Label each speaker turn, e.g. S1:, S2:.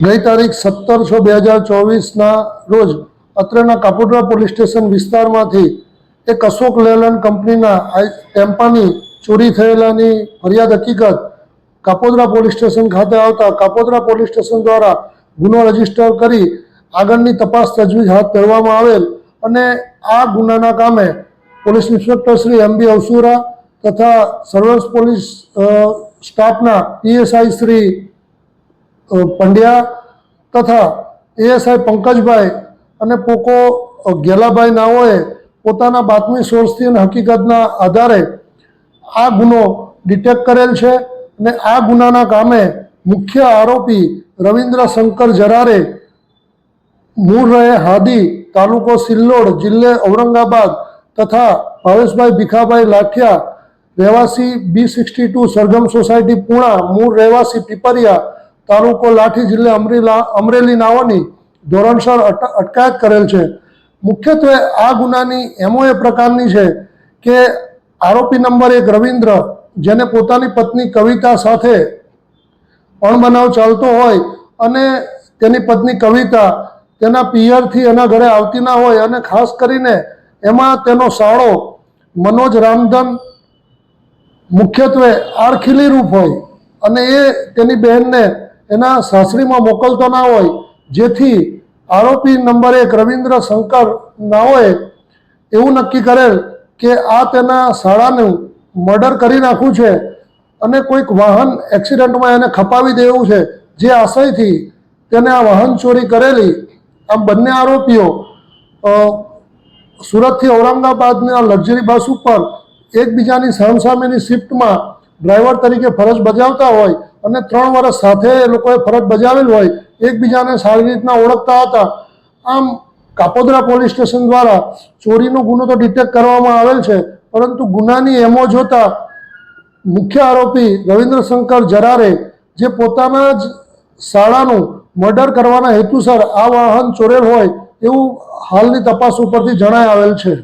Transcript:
S1: ગઈ તારીખ સત્તર છ બે હજાર ચોવીસના રોજ અત્રેના કાપોદ્રા પોલીસ સ્ટેશન વિસ્તારમાંથી એક અશોક લેલન કંપનીના ટેમ્પાની ચોરી થયેલાની ફરિયાદ હકીકત કાપોદ્રા પોલીસ સ્ટેશન ખાતે આવતા કાપોદ્રા પોલીસ સ્ટેશન દ્વારા ગુનો રજિસ્ટર કરી આગળની તપાસ તજવીજ હાથ ધરવામાં આવેલ અને આ ગુનાના કામે police inspector Shri M B Avsura તથા સર્વસ પોલીસ સ્ટાફના પીએસઆઈ શ્રી પંડ્યા તથા એએસઆઈ પંકજભાઈ અને પોકો ગેલાભાઈ નાઓએ પોતાના બાતમી સોર્સથી અને હકીકતના આધારે આ ગુનો ડિટેક્ટ કરેલ છે અને આ ગુનાના કામે મુખ્ય આરોપી રવિન્દ્ર શંકર જરારે મૂળ રહે હાદી, તાલુકો સિલ્લોડ, જિલ્લે ઔરંગાબાદ તથા ભાવેશભાઈ ભીખાભાઈ લાઠિયા, રહેવાસી B sixty two Sargam society, Puna, મૂળ રહેવાસી પીપરિયા તાલુકો લાઠી જિલ્લે અમરેલા અમરેલી નાઓની ધોરણસર અટ- અટકાયત કરેલ છે. મુખ્યત્વે આ ગુનાની એમો એ પ્રકારની છે કે આરોપી નંબર એક રવિન્દ્ર, જેને પોતાની પત્ની કવિતા સાથે અણબનાવ ચાલતો હોય અને તેની પત્ની કવિતા તેના પિયરથી એના ઘરે આવતી ના હોય અને ખાસ કરીને એમાં તેનો સાળો મનોજ રામધન મુખ્યત્વે આરખીલી રૂપ હોય અને એ તેની બહેનને એના સાસરીમાં મોકલતો ના હોય, જેથી આરોપી નંબર એક રવિન્દ્ર શંકર નાઓએ એવું નક્કી કરેલ કે આ તેના શાળાનું મર્ડર કરી નાખવું છે અને કોઈક વાહન એક્સિડન્ટમાં એને ખપાવી દેવું છે, જે આશયથી તેને આ વાહન ચોરી કરેલી આમ બંને આરોપીઓ સુરતથી ઔરંગાબાદના લક્ઝરી બસ ઉપર એકબીજાની સામસામેની શિફ્ટમાં ડ્રાઈવર તરીકે ફરજ બજાવતા હોય અને ત્રણ વર્ષ સાથે એ લોકોએ ફરજ બજાવેલ હોય, એકબીજાને સારી રીતના ઓળખતા હતા. આમ કાપોદરા પોલીસ સ્ટેશન દ્વારા ચોરીનો ગુનો તો ડિટેક્ટ કરવામાં આવેલ છે, પરંતુ ગુનાની એમો જોતા મુખ્ય આરોપી રવિન્દ્ર શંકર જરારે જે પોતાના જ શાળાનું મર્ડર કરવાના હેતુસર આ વાહન ચોરેલ હોય એવું હાલની તપાસ ઉપરથી જણાય આવેલ છે.